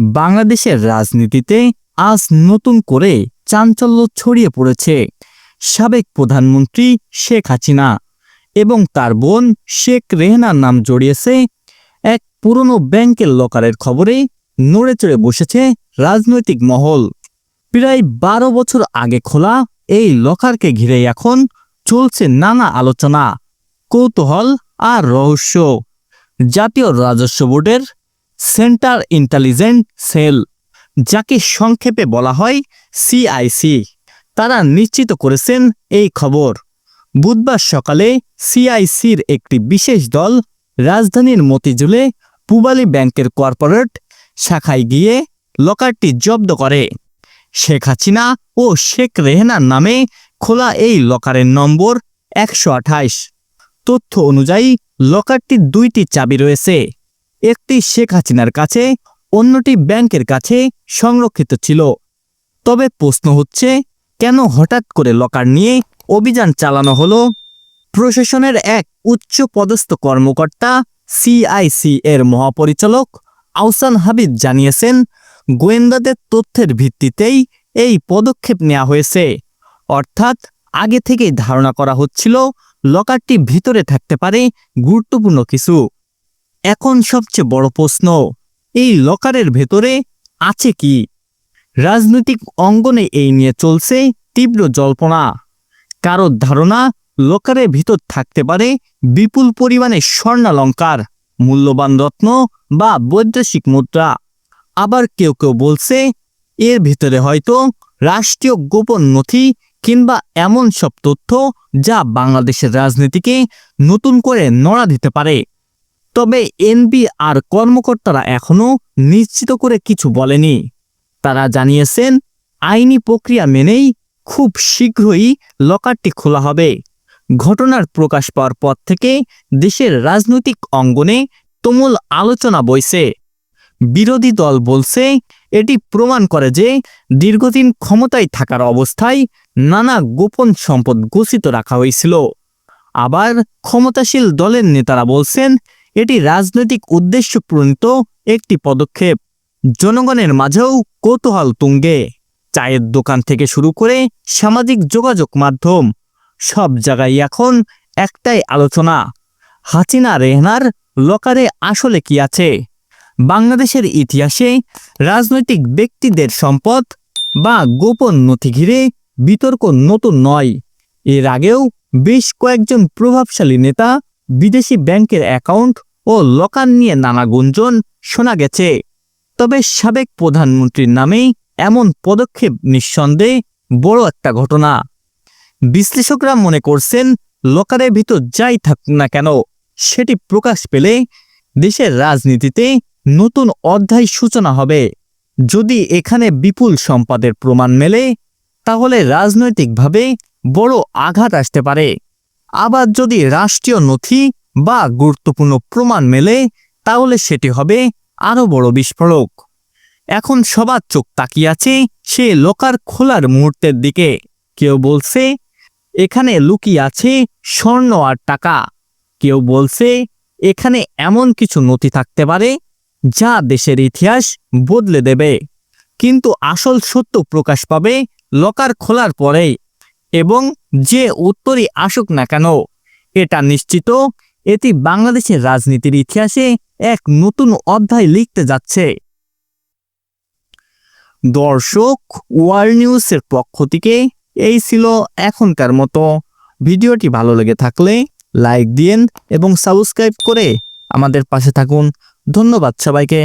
বাংলাদেশের রাজনীতিতে আজ নতুন করে চাঞ্চল্য ছড়িয়ে পড়েছে। সাবেক প্রধানমন্ত্রী শেখ হাসিনা এবং তার বোন শেখ রেহনার নাম জড়িয়েছে এক পুরনো ব্যাংকের লকারের খবরে নড়ে চড়ে বসেছে রাজনৈতিক মহল। প্রায় বারো বছর আগে খোলা এই লকারকে ঘিরে এখন চলছে নানা আলোচনা, কৌতূহল আর রহস্য। জাতীয় রাজস্ব বোর্ডের সেন্টার ইন্টেলিজেন্ট সেল, যাকে সংক্ষেপে বলা হয় সিআইসি তারা নিশ্চিত করেছেন এই খবর। বুধবার সকালে সিআইসির একটি বিশেষ দল রাজধানীর মতিঝুলে পুবালি ব্যাংকের কর্পোরেট শাখায় গিয়ে লকারটি জব্দ করে। শেখ হাসিনা ও শেখ রেহনার নামে খোলা এই লকারের নম্বর একশো তথ্য অনুযায়ী, লকারটির দুইটি চাবি রয়েছে। একটি শেখ হাসিনার কাছে, অন্যটি ব্যাংকের কাছে সংরক্ষিত ছিল। তবে প্রশ্ন হচ্ছে, কেন হঠাৎ করে লকার নিয়ে অভিযান চালানো হলো? প্রশাসনের এক উচ্চ পদস্থ কর্মকর্তা সিআইসি এর মহাপরিচালক আহসান হাবিব জানিয়েছেন, গোয়েন্দাদের তথ্যের ভিত্তিতেই এই পদক্ষেপ নেওয়া হয়েছে। অর্থাৎ আগে থেকেই ধারণা করা হচ্ছিল, লকারটি ভিতরে থাকতে পারে গুরুত্বপূর্ণ কিছু। এখন সবচেয়ে বড় প্রশ্ন, এই লকারের ভেতরে আছে কি? রাজনৈতিক অঙ্গনে এই নিয়ে চলছে তীব্র জল্পনা। কারোর ধারণা, লকারের ভিতর থাকতে পারে বিপুল পরিমাণে স্বর্ণালঙ্কার, মূল্যবান রত্ন বা বৈদেশিক মুদ্রা। আবার কেউ কেউ বলছে, এর ভিতরে হয়তো রাষ্ট্রীয় গোপন নথি কিংবা এমন সব তথ্য যা বাংলাদেশের রাজনীতিকে নতুন করে নড়া দিতে পারে। তবে এনবি আর কর্মকর্তারা এখনও নিশ্চিত করে কিছু বলেনি। তারা জানিয়েছেন, আইনি প্রক্রিয়া মেনেই খুব শীঘ্রই লকারটি খোলা হবে। ঘটনার প্রকাশ পাওয়ার পর থেকে দেশের রাজনৈতিক অঙ্গনে তুমুল আলোচনা বইছে। বিরোধী দল বলছে, এটি প্রমাণ করে যে দীর্ঘদিন ক্ষমতায় থাকার অবস্থায় নানা গোপন সম্পদ ঘোষিত রাখা হয়েছিল। আবার ক্ষমতাশীল দলের নেতারা বলছেন এটি রাজনৈতিক উদ্দেশ্য প্রণীত একটি পদক্ষেপ। জনগণের মাঝেও কৌতূহল তুঙ্গে। চায়ের দোকান থেকে শুরু করে সামাজিক যোগাযোগ মাধ্যম, সব জায়গায় এখন একটাই আলোচনা, হাসিনা রেহনার লকারে আসলে কি আছে? বাংলাদেশের ইতিহাসে রাজনৈতিক ব্যক্তিদের সম্পদ বা গোপন নথি ঘিরে বিতর্ক নতুন নয়। এর আগেও বেশ কয়েকজন প্রভাবশালী নেতা বিদেশি ব্যাংকের অ্যাকাউন্ট ও লকার নিয়ে নানা গুঞ্জন শোনা গেছে। তবে সাবেক প্রধানমন্ত্রীর নামেই এমন পদক্ষেপ নিঃসন্দেহে বড় একটা ঘটনা। বিশ্লেষকরা মনে করছেন, লকারের ভিতর যাই থাকুক না কেন, সেটি প্রকাশ পেলে দেশের রাজনীতিতে নতুন অধ্যায় সূচনা হবে। যদি এখানে বিপুল সম্পদের প্রমাণ মেলে, তাহলে রাজনৈতিকভাবে বড় আঘাত আসতে পারে। আবার যদি রাষ্ট্রীয় নথি বা গুরুত্বপূর্ণ প্রমাণ মেলে, তাহলে সেটি হবে আরও বড় বিস্ফোরক। এখন সবার চোখ তাকিয়ে আছে সে লোকার খোলার মুহূর্তের দিকে। কেউ বলছে, এখানে লুকিয়ে আছে স্বর্ণ আর টাকা। কেউ বলছে, এখানে এমন কিছু নথি থাকতে পারে যা দেশের ইতিহাস বদলে দেবে। কিন্তু আসল সত্য প্রকাশ পাবে লকার খোলার পরেই। এবং যে উত্তরই আসুক না কেন, এটা নিশ্চিত, এটি বাংলাদেশের রাজনীতির ইতিহাসে এক নতুন অধ্যায় লিখতে যাচ্ছে। দর্শক, ওয়ার্ল্ড নিউজের পক্ষ থেকে এই ছিল এখনকার মতো। ভিডিওটি ভালো লেগে থাকলে লাইক দিন এবং সাবস্ক্রাইব করে আমাদের পাশে থাকুন। ধন্যবাদ সবাইকে।